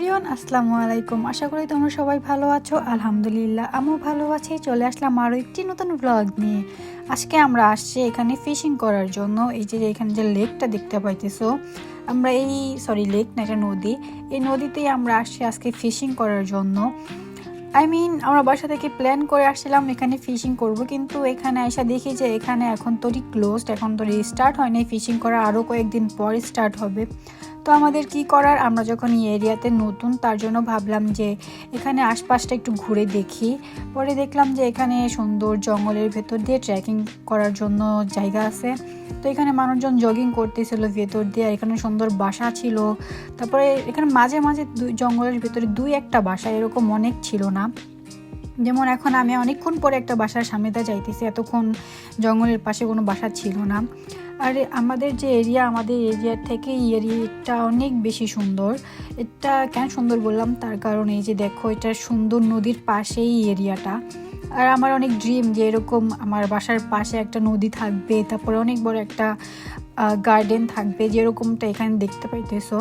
Everyone, আসসালামু আলাইকুম। আশা করি তোমরা সবাই ভালো আছো। আলহামদুলিল্লাহ, আমিও ভালো আছি। চলে আসলাম আরও একটি নতুন ব্লগ নিয়ে। আজকে আমরা আসছি এখানে ফিশিং করার জন্য। এই যে এখানে যে লেকটা দেখতে পাইতেছো, আমরা এই সরি লেক না, এটা নদী। এই নদীতেই আমরা আসছি আজকে ফিশিং করার জন্য। আই মিন আমরা বাসা থেকে প্ল্যান করে আসছিলাম এখানে ফিশিং করব, কিন্তু এখানে এসে দেখি যে এখানে এখন তোরই ক্লোজড এখন তো স্টার্ট হয়নি। ফিশিং করা আরও কয়েকদিন পর স্টার্ট হবে। তো আমাদের কি করার? আমরা যখন এই এরিয়াতে নতুন, তার জন্য ভাবলাম যে এখানে আশপাশটা একটু ঘুরে দেখি। পরে দেখলাম যে এখানে সুন্দর জঙ্গলের ভেতর দিয়ে ট্রেকিং করার জন্য জায়গা আছে। তো এখানে মানুষজন জগিং করতেছিল ভেতর দিয়ে এখানে সুন্দর বাসা ছিল। তারপরে এখানে মাঝে মাঝে জঙ্গলের ভেতরে দুই একটা বাসা, এরকম অনেক ছিল না। যেমন এখন আমি অনেকক্ষণ পরে একটা বাসার সামনে দিয়ে যাইতেছি, এতক্ষণ জঙ্গলের পাশে কোনো বাসা ছিল না। আর আমাদের যে এরিয়া আমাদের এরিয়ার থেকে এরিয়াটা অনেক বেশি সুন্দর। এটা কেন সুন্দর বললাম? তার কারণ এই যে দেখো, এটা সুন্দর নদীর পাশেই এরিয়াটা আর আমার অনেক ড্রিম যে এরকম আমার বাসার পাশে একটা নদী থাকবে, তারপরে অনেক বড় একটা গার্ডেন থাকবে, যেরকমটা এখানে দেখতে পাইতেছো।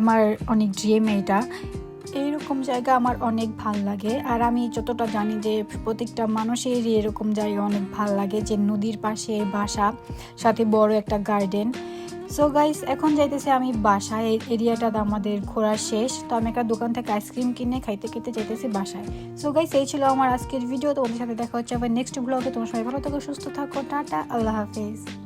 আমার অনেক ড্রিম এটা এইরকম জায়গা আমার অনেক ভালো লাগে। আর আমি যতটা জানি যে প্রত্যেকটা মানুষেরই এরকম জায়গা অনেক ভালো লাগে যে নদীর পাশে বাসা, সাথে বড় একটা গার্ডেন। সো গাইস এখন যাইতেছে আমি বাসায়। এই এরিয়াটা আমাদের ঘোরা শেষ। তো আমি একটা দোকান থেকে আইসক্রিম কিনে খাইতে খেতে যাইতেছি বাসায়। সো গাইস এই ছিল আমার আজকের ভিডিও তোমাদের সাথে দেখা হচ্ছে আবার নেক্সট ব্লগে তোমার সবাই ভালো থাকো, সুস্থ থাকো। টাটা, আল্লাহ হাফেজ।